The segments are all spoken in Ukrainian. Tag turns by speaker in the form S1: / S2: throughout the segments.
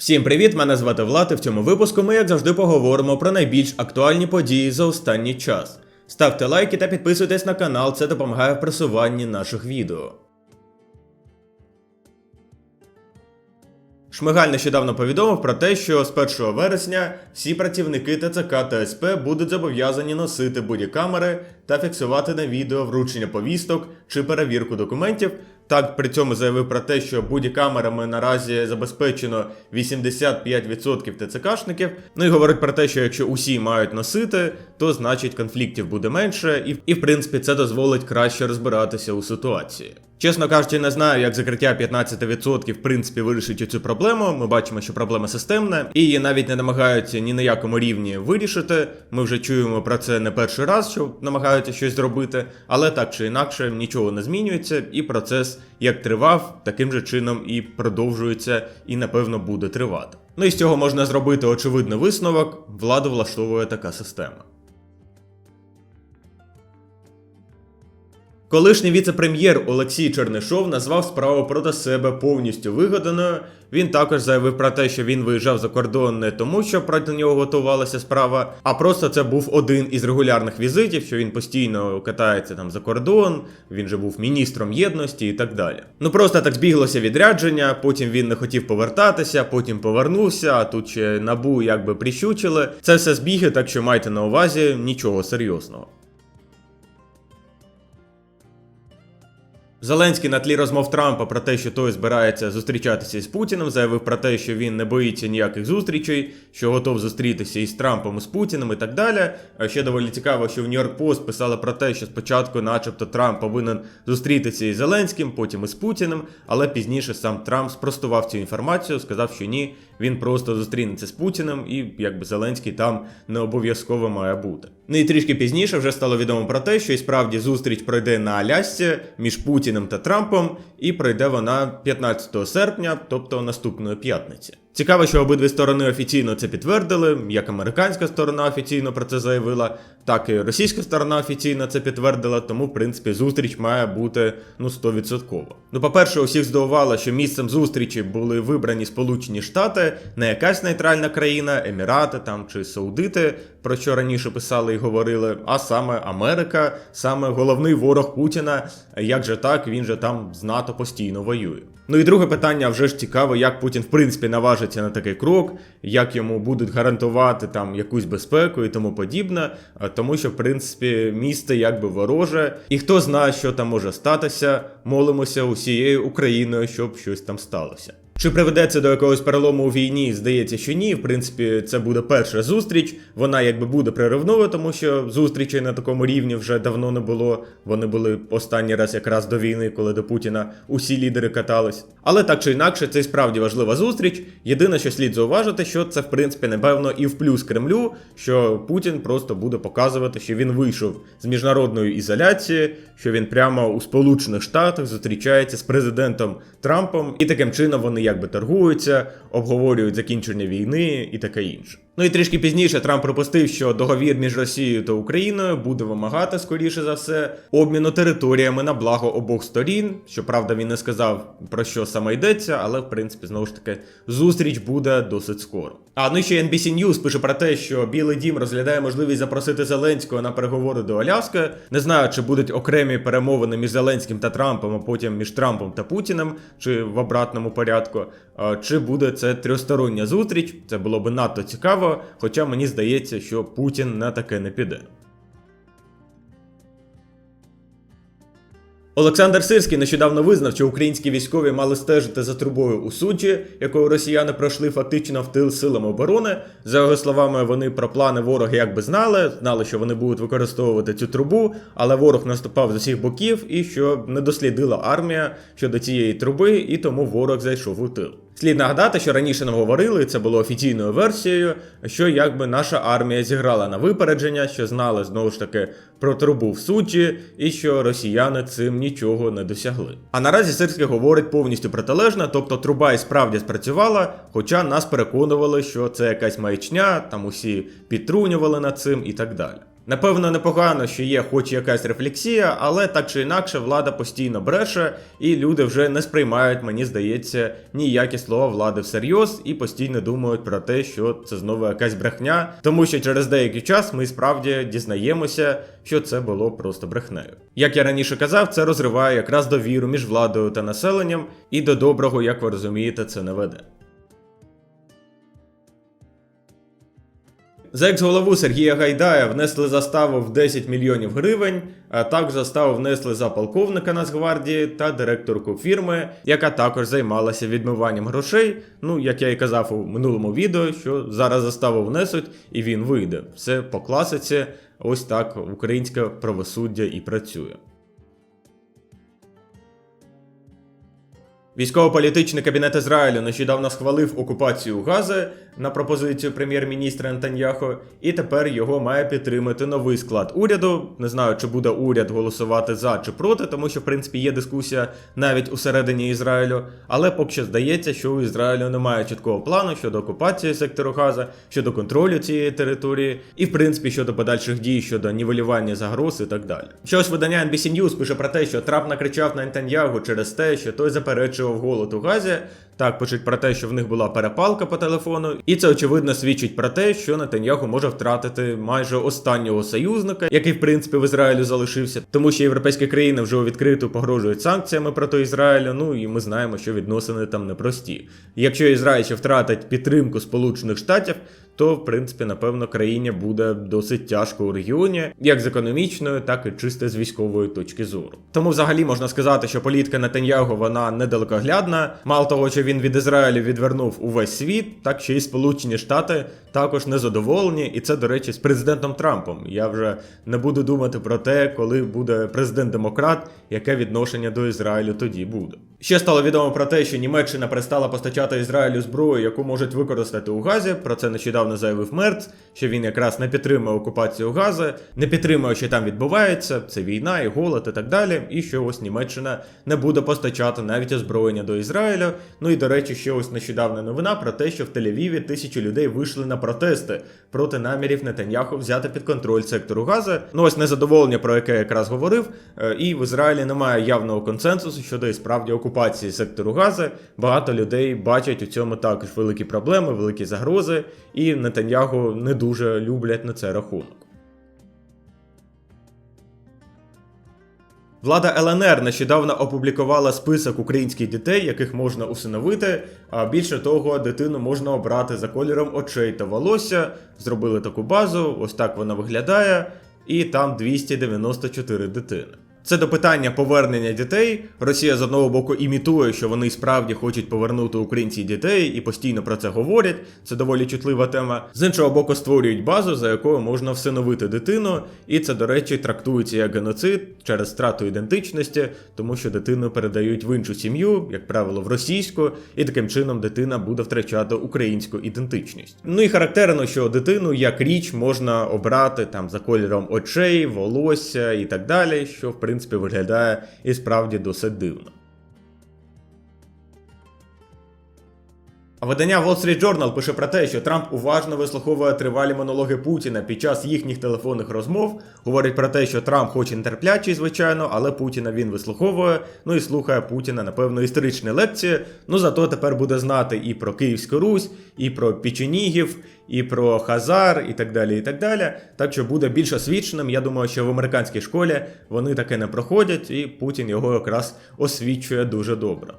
S1: Всім привіт! Мене звати Влад, і в цьому випуску ми, як завжди, поговоримо про найбільш актуальні події за останній час. Ставте лайки та підписуйтесь на канал, це допомагає в просуванні наших відео. Шмигаль нещодавно повідомив про те, що з 1 вересня всі працівники ТЦК та СП будуть зобов'язані носити бодікамери та фіксувати на відео вручення повісток чи перевірку документів. Так при цьому заявив про те, що будікамерами наразі забезпечено 85% ТЦКшників. Ну і говорить про те, що якщо усі мають носити, то значить конфліктів буде менше, і, і в принципі це дозволить краще розбиратися у ситуації. Чесно кажучи, не знаю, як закриття 15% в принципі вирішить цю проблему. Ми бачимо, що проблема системна, і її навіть не намагаються ні на якому рівні вирішити. Ми вже чуємо про це не перший раз, що намагаються щось зробити, але так чи інакше нічого не змінюється, і процес як тривав, таким же чином і продовжується, і напевно буде тривати. Ну і з цього можна зробити очевидний висновок: владу влаштовує така система. Колишній віце-прем'єр Олексій Чернишов назвав справу проти себе повністю вигаданою. Він також заявив про те, що він виїжджав за кордон не тому, що проти нього готувалася справа, а просто це був один із регулярних візитів, що він постійно катається там за кордон. Він же був міністром єдності і так далі. Ну просто так збіглося відрядження. Потім він не хотів повертатися, потім повернувся. А тут ще набу якби прищучили. Це все збіги, так що майте на увазі нічого серйозного. Зеленський на тлі розмов Трампа про те, що той збирається зустрічатися з Путіним, заявив про те, що він не боїться ніяких зустрічей, що готов зустрітися із Трампом і з Путіним і так далі. А ще доволі цікаво, що в Нью-Йорк Пост писали про те, що спочатку, начебто, Трамп повинен зустрітися із Зеленським, потім із Путіним, але пізніше сам Трамп спростував цю інформацію, сказав, що ні, він просто зустрінеться з Путіним, і якби Зеленський там не обов'язково має бути. Ну і трішки пізніше вже стало відомо про те, що і справді зустріч пройде на Алясці між Путіним та Трампом, і пройде вона 15 серпня, тобто наступної п'ятниці. Цікаво, що обидві сторони офіційно це підтвердили, як американська сторона офіційно про це заявила, так і російська сторона офіційно це підтвердила, тому в принципі зустріч має бути ну 100%. Ну, по-перше, усіх здивувало, що місцем зустрічі були вибрані Сполучені Штати, не якась нейтральна країна, Емірати там чи Саудити, про що раніше писали і говорили, а саме Америка, саме головний ворог Путіна. Як же так, він же там з НАТО постійно воює. Ну і друге питання вже ж цікаво, як Путін в принципі наважиться на такий крок, як йому будуть гарантувати там якусь безпеку і тому подібне, тому що в принципі місто якби вороже, і хто знає, що там може статися, молимося усією Україною, щоб щось там сталося. Чи приведе це до якогось перелому у війні? Здається, що ні. В принципі, це буде перша зустріч. Вона якби буде проривною, тому що зустрічей на такому рівні вже давно не було. Вони були останній раз якраз до війни, коли до Путіна усі лідери катались. Але так чи інакше, це справді важлива зустріч. Єдине, що слід зауважити, що це в принципі напевно і в плюс Кремлю, що Путін просто буде показувати, що він вийшов з міжнародної ізоляції, що він прямо у Сполучених Штатах зустрічається з президентом Трампом, і таким чином вони якби торгуються, обговорюють закінчення війни і таке інше. Ну і трішки пізніше Трамп припустив, що договір між Росією та Україною буде вимагати, скоріше за все, обміну територіями на благо обох сторін. Щоправда, він не сказав про що саме йдеться, але в принципі знову ж таки зустріч буде досить скоро. А ну ще NBC News пише про те, що Білий Дім розглядає можливість запросити Зеленського на переговори до Аляски. Не знаю, чи будуть окремі перемовини між Зеленським та Трампом, а потім між Трампом та Путіним, чи в обратному порядку. Чи буде це трьохстороння зустріч? Це було би надто цікаво, хоча мені здається, що Путін на таке не піде. Олександр Сирський нещодавно визнав, що українські військові мали стежити за трубою у суджі, якою росіяни пройшли фактично в тил силами оборони. За його словами, вони про плани ворога якби знали, знали, що вони будуть використовувати цю трубу, але ворог наступав з усіх боків і що не дослідила армія щодо цієї труби, і тому ворог зайшов у тил. Слід нагадати, що раніше нам говорили, це було офіційною версією, що якби наша армія зіграла на випередження, що знали знову ж таки про трубу в суджі, і що росіяни цим нічого не досягли. А наразі Сирський говорить повністю протилежно, тобто труба і справді спрацювала, хоча нас переконували, що це якась маячня, там усі підтрунювали над цим і так далі. Напевно, непогано, що є хоч якась рефлексія, але так чи інакше влада постійно бреше, і люди вже не сприймають, мені здається, ніякі слова влади всерйоз і постійно думають про те, що це знову якась брехня, тому що через деякий час ми справді дізнаємося, що це було просто брехнею. Як я раніше казав, це розриває якраз довіру між владою та населенням, і до доброго, як ви розумієте, це не веде. За екс-голову Сергія Гайдая внесли заставу в 10 мільйонів гривень, а також заставу внесли за полковника Нацгвардії та директорку фірми, яка також займалася відмиванням грошей. Ну, як я і казав у минулому відео, що зараз заставу внесуть і він вийде. Все по класиці, ось так українське правосуддя і працює. Військово-політичний кабінет Ізраїлю нещодавно схвалив окупацію Гази на пропозицію прем'єр-міністра Нетаньяху, і тепер його має підтримати новий склад уряду. Не знаю, чи буде уряд голосувати за чи проти, тому що в принципі є дискусія навіть усередині Ізраїлю. Але поки що здається, що у Ізраїлю немає чіткого плану щодо окупації сектору Газа, щодо контролю цієї території, і в принципі щодо подальших дій щодо нівелювання загроз і так далі. Щось видання NBC News пише про те, що Трамп накричав на Нетаньягу через те, що той заперечував голод у Газі. Так пишуть про те, що в них була перепалка по телефону, і це очевидно свідчить про те, що Нетаньяху може втратити майже останнього союзника, який в принципі в Ізраїлю залишився, тому що європейські країни вже у відкриту погрожують санкціями проти Ізраїлю. Ну і ми знаємо, що відносини там непрості. Якщо Ізраїль ще втратить підтримку Сполучених Штатів, то в принципі напевно країні буде досить тяжко у регіоні, як з економічної, так і чисто з військової точки зору. Тому взагалі можна сказати, що політика Нетаньягу вона недалекоглядна. Мало того, що він від Ізраїлю відвернув увесь світ, так ще й Сполучені Штати також незадоволені, і це, до речі, з президентом Трампом. Я вже не буду думати про те, коли буде президент-демократ, яке відношення до Ізраїлю тоді буде. Ще стало відомо про те, що Німеччина перестала постачати Ізраїлю зброю, яку можуть використати у Газі. Про це нещодавно заявив Мерц, що він якраз не підтримує окупацію Гази, не підтримує, що там відбувається. Це війна і голод і так далі. І що ось Німеччина не буде постачати навіть озброєння до Ізраїлю. Ну і до речі, ще ось нещодавна новина про те, що в Тель-Авіві тисячі людей вийшли на протести проти намірів Нетаньяху взяти під контроль сектору Гази. Ну ось незадоволення, про яке я якраз говорив. Е, І в Ізраїлі немає явного консенсусу щодо і справді окупації сектору Гази. Багато людей бачать у цьому також великі проблеми, великі загрози, і Нетаньяху не дуже люблять на це рахунок. Влада ЛНР нещодавно опублікувала список українських дітей, яких можна усиновити. А більше того, дитину можна обрати за кольором очей та волосся. Зробили таку базу, ось так вона виглядає, і там 294 дитини. Це до питання повернення дітей. Росія з одного боку імітує, що вони справді хочуть повернути українців дітей і постійно про це говорять. Це доволі чутлива тема. З іншого боку, створюють базу, за якою можна всиновити дитину, і це, до речі, трактується як геноцид через страту ідентичності, тому що дитину передають в іншу сім'ю, як правило, в російську, і таким чином дитина буде втрачати українську ідентичність. Ну і характерно, що дитину як річ можна обрати там за кольором очей, волосся і так далі, що в принципі виглядає і справді досить дивно. Видання Wall Street Journal пише про те, що Трамп уважно вислуховує тривалі монологи Путіна під час їхніх телефонних розмов. Говорить про те, що Трамп хоч і нетерплячий, звичайно, але Путіна він вислуховує. Ну і слухає Путіна, напевно, історичні лекції. Ну зато тепер буде знати і про Київську Русь, і про Печенігів, і про Хазар, і так далі. і Так далі. Так що буде більш освіченим. Я думаю, що в американській школі вони таке не проходять, і Путін його якраз освічує дуже добре.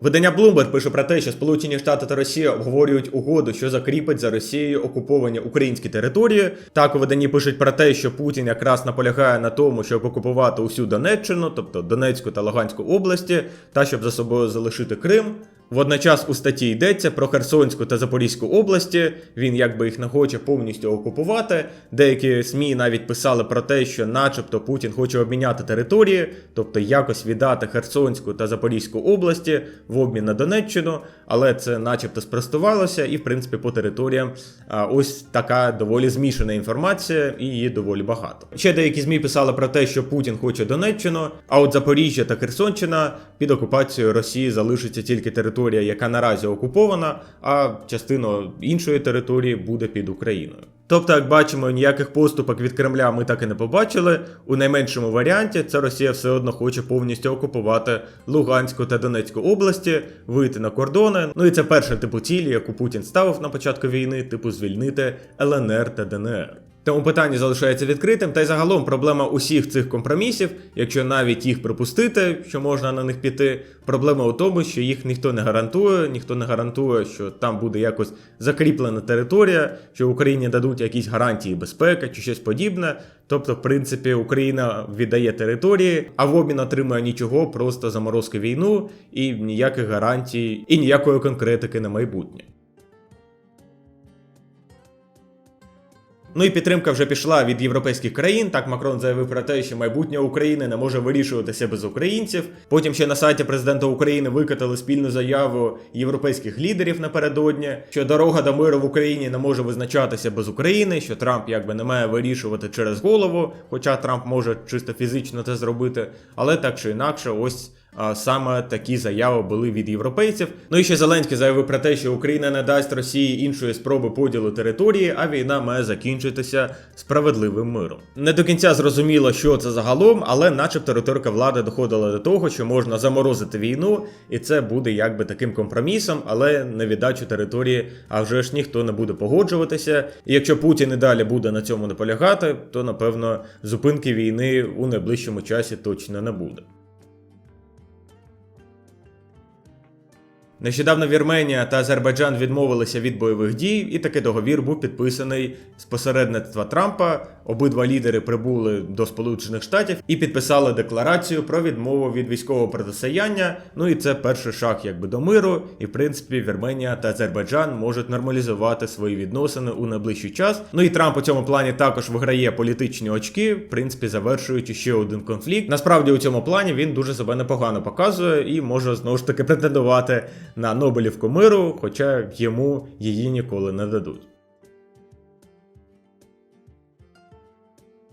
S1: Видання Bloomberg пише про те, що Сполучені Штати та Росія обговорюють угоду, що закріпить за Росією окуповані українські території. Так у виданні пишуть про те, що Путін якраз наполягає на тому, щоб окупувати усю Донеччину, тобто Донецьку та Луганську області, та щоб за собою залишити Крим. Водночас у статті йдеться про Херсонську та Запорізьку області. Він якби їх не хоче повністю окупувати. Деякі СМІ навіть писали про те, що, начебто, Путін хоче обміняти території, тобто якось віддати Херсонську та Запорізьку області в обмін на Донеччину, але це, начебто, спростувалося, і в принципі по територіям ось така доволі змішана інформація, і її доволі багато. Ще деякі ЗМІ писали про те, що Путін хоче Донеччину, а от Запоріжжя та Херсонщина під окупацією Росії залишаться тільки території територія, яка наразі окупована, а частина іншої території буде під Україною. Тобто, як бачимо, ніяких поступок від Кремля ми так і не побачили. У найменшому варіанті це Росія все одно хоче повністю окупувати Луганську та Донецьку області, вийти на кордони. Ну і це перша типу цілі, яку Путін ставив на початку війни, типу звільнити ЛНР та ДНР. Тому питання залишається відкритим, та й загалом проблема усіх цих компромісів, якщо навіть їх припустити, що можна на них піти. Проблема у тому, що їх ніхто не гарантує, ніхто не гарантує, що там буде якось закріплена територія, що Україні дадуть якісь гарантії безпеки чи щось подібне. Тобто, в принципі, Україна віддає території, а в обмін отримує нічого, просто заморозки війну і ніяких гарантій, і ніякої конкретики на майбутнє. Ну і підтримка вже пішла від європейських країн. Так Макрон заявив про те, що майбутнє України не може вирішуватися без українців. Потім ще на сайті президента України викатали спільну заяву європейських лідерів напередодні, що дорога до миру в Україні не може визначатися без України, що Трамп якби не має вирішувати через голову, хоча Трамп може чисто фізично це зробити, але так чи інакше, ось. Саме такі заяви були від європейців. Ну і ще Зеленський заявив про те, що Україна не дасть Росії іншої спроби поділу території, а війна має закінчитися справедливим миром. Не до кінця зрозуміло, що це загалом, але, начебто, риторика влади доходила до того, що можна заморозити війну, і це буде якби таким компромісом, але на віддачу території, а вже ж ніхто не буде погоджуватися. І якщо Путін і далі буде на цьому наполягати, то напевно зупинки війни у найближчому часі точно не буде. Нещодавно Вірменія та Азербайджан відмовилися від бойових дій, і такий договір був підписаний з посередництва Трампа. Обидва лідери прибули до Сполучених Штатів і підписали декларацію про відмову від військового протистояння. Ну і це перший шаг якби до миру. І в принципі Вірменія та Азербайджан можуть нормалізувати свої відносини у найближчий час. Ну і Трамп у цьому плані також виграє політичні очки, в принципі, завершуючи ще один конфлікт. Насправді у цьому плані він дуже себе непогано показує і може знову ж таки претендувати на Нобелівку миру, хоча йому її ніколи не дадуть.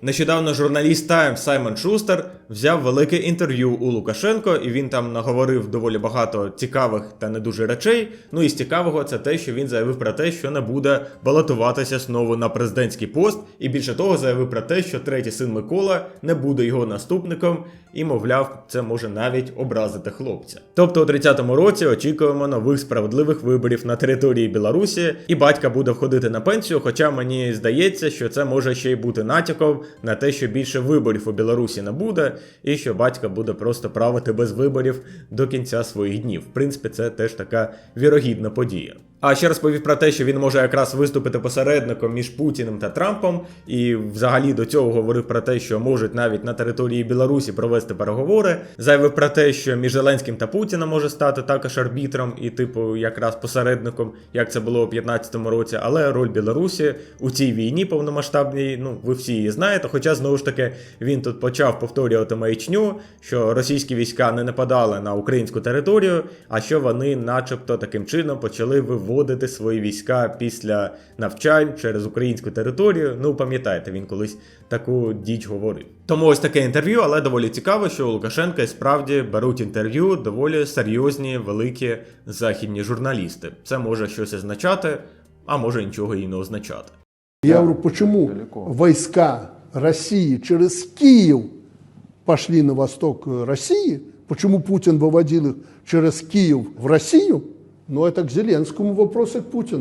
S1: Нещодавно журналіст Times Саймон Шустер взяв велике інтерв'ю у Лукашенко, і він там наговорив доволі багато цікавих та не дуже речей. Ну і з цікавого це те, що він заявив про те, що не буде балотуватися знову на президентський пост, і більше того, заявив про те, що третій син Микола не буде його наступником, і, мовляв, це може навіть образити хлопця. Тобто у 30-му році очікуємо нових справедливих виборів на території Білорусі, і батька буде входити на пенсію. Хоча мені здається, що це може ще й бути натяком на те, що більше виборів у Білорусі не буде, і що батька буде просто правити без виборів до кінця своїх днів. В принципі, це теж така вірогідна подія. А ще розповів про те, що він може якраз виступити посередником між Путіним та Трампом, і взагалі до цього говорив про те, що можуть навіть на території Білорусі провести переговори. Заявив про те, що між Зеленським та Путіним може стати також арбітром і, типу, якраз посередником, як це було у 15-му році. Але роль Білорусі у цій війні повномасштабній, ну ви всі її знаєте. Хоча знову ж таки він тут почав повторювати маячню, що російські війська не нападали на українську територію, а що вони, начебто, таким чином почали виводити свої війська після навчань через українську територію. Ну, пам'ятаєте, він колись таку діч говорив. Тому ось таке інтерв'ю, але доволі цікаво, що у Лукашенка і справді беруть інтерв'ю доволі серйозні, великі західні журналісти. Це може щось означати, а може нічого і не означати.
S2: Я говорю, почему войска России через Киев пошли на восток России, почему Путин выводил их через Киев в Россию, ну это к Зеленскому вопрос и к Путину.